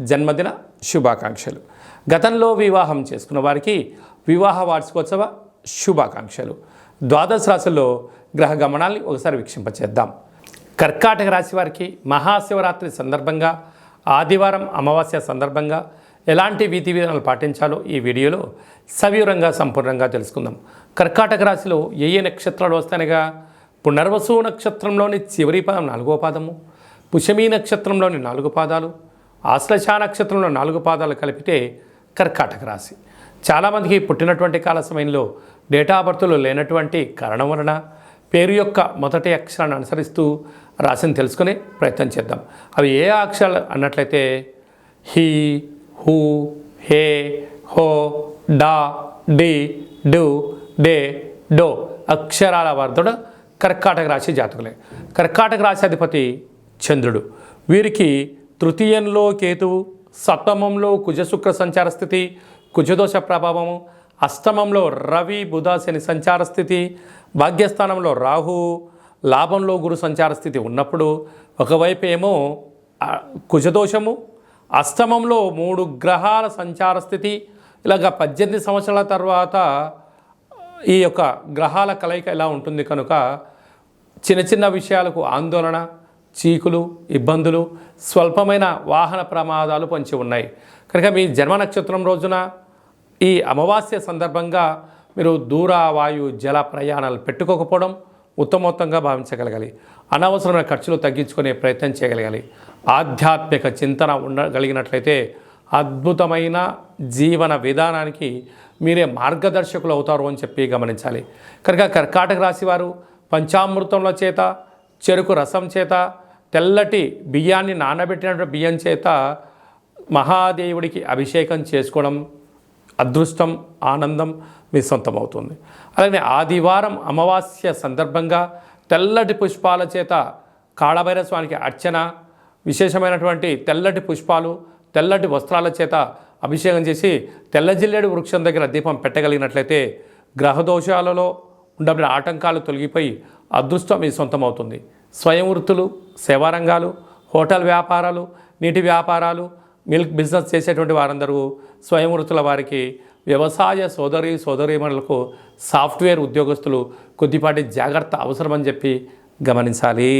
జన్మదిన శుభాకాంక్షలు. గతంలో వివాహం చేసుకున్న వారికి వివాహ వార్షికోత్సవ శుభాకాంక్షలు. ద్వాదశ రాశుల్లో గ్రహ గమనాల్ని ఒకసారి వీక్షింపచేద్దాం. కర్కాటక రాశి వారికి మహాశివరాత్రి సందర్భంగా ఆదివారం అమావాస్య సందర్భంగా ఎలాంటి విధి విధానాలు పాటించాలో ఈ వీడియోలో సవివరంగా సంపూర్ణంగా తెలుసుకుందాం. కర్కాటక రాశిలో ఏ ఏ నక్షత్రాలు వస్తాయనగా? పునర్వసు నక్షత్రంలోని చివరి పాదం నాలుగో పాదము పుషమీ నక్షత్రంలోని నాలుగు పాదాలు ఆశ్లేష నక్షత్రంలో నాలుగు పాదాలు కలిపితే కర్కాటక రాశి. చాలామందికి పుట్టినటువంటి కాల సమయంలో డేటా బర్త్లు లేనటువంటి కారణం వలన పేరు యొక్క మొదటి అక్షరాన్ని అనుసరిస్తూ రాశిని తెలుసుకునే ప్రయత్నం చేద్దాం. అవి ఏ అక్షరాలు అన్నట్లయితే హీ హూ హే హో డా డి డు డే డో అక్షరాల వర్ధుడు కర్కాటక రాశి జాతకులే. కర్కాటక రాశి అధిపతి చంద్రుడు. వీరికి తృతీయంలో కేతువు సప్తమంలో కుజశుక్ర సంచార స్థితి కుజదోష ప్రభావము అష్టమంలో రవి బుధ శని సంచార స్థితి భాగ్యస్థానంలో రాహు లాభంలో గురు సంచార స్థితి ఉన్నప్పుడు ఒకవైపు ఏమో కుజదోషము అష్టమంలో మూడు గ్రహాల సంచార స్థితి ఇలాగ పద్దెనిమిది సంవత్సరాల తర్వాత ఈ యొక్క గ్రహాల కలయిక ఇలా ఉంటుంది కనుక చిన్న చిన్న విషయాలకు ఆందోళన చీకులు ఇబ్బందులు స్వల్పమైన వాహన ప్రమాదాలు పొంచి ఉన్నాయి. కనుక మీ జన్మ నక్షత్రం రోజున ఈ అమావాస్య సందర్భంగా మీరు దూర వాయు జల ప్రయాణాలు పెట్టుకోకపోవడం ఉత్తమోత్తంగా భావించగలగాలి. అనవసరమైన ఖర్చులు తగ్గించుకునే ప్రయత్నం చేయగలగాలి. ఆధ్యాత్మిక చింతన ఉండగలిగినట్లయితే అద్భుతమైన జీవన విధానానికి మీరే మార్గదర్శకులు అవుతారు అని చెప్పి గమనించాలి. కనుక కర్కాటక రాశివారు పంచామృతంలో పంచామృతంల చేత చెరుకు రసం చేత తెల్లటి బియ్యాన్ని నానబెట్టినటువంటి బియ్యం చేత మహాదేవుడికి అభిషేకం చేసుకోవడం అదృష్టం ఆనందం మీ సొంతమవుతుంది. అలాగే ఆదివారం అమావాస్య సందర్భంగా తెల్లటి పుష్పాల చేత కాళభైర స్వామికి అర్చన విశేషమైనటువంటి తెల్లటి పుష్పాలు తెల్లటి వస్త్రాల చేత అభిషేకం చేసి తెల్లజిల్లేడు వృక్షం దగ్గర దీపం పెట్టగలిగినట్లయితే గ్రహదోషాలలో ఉండబడిన ఆటంకాలు తొలగిపోయి అదృష్టం మీ సొంతమవుతుంది. స్వయం వృత్తులు సేవారంగాలు హోటల్ వ్యాపారాలు నీటి వ్యాపారాలు మిల్క్ బిజినెస్ చేసేటువంటి వారందరూ స్వయం వృత్తుల వారికి వ్యవసాయ సోదరి సోదరీమణులకు సాఫ్ట్వేర్ ఉద్యోగస్తులు కొద్దిపాటి జాగ్రత్త అవసరమని చెప్పి గమనించాలి.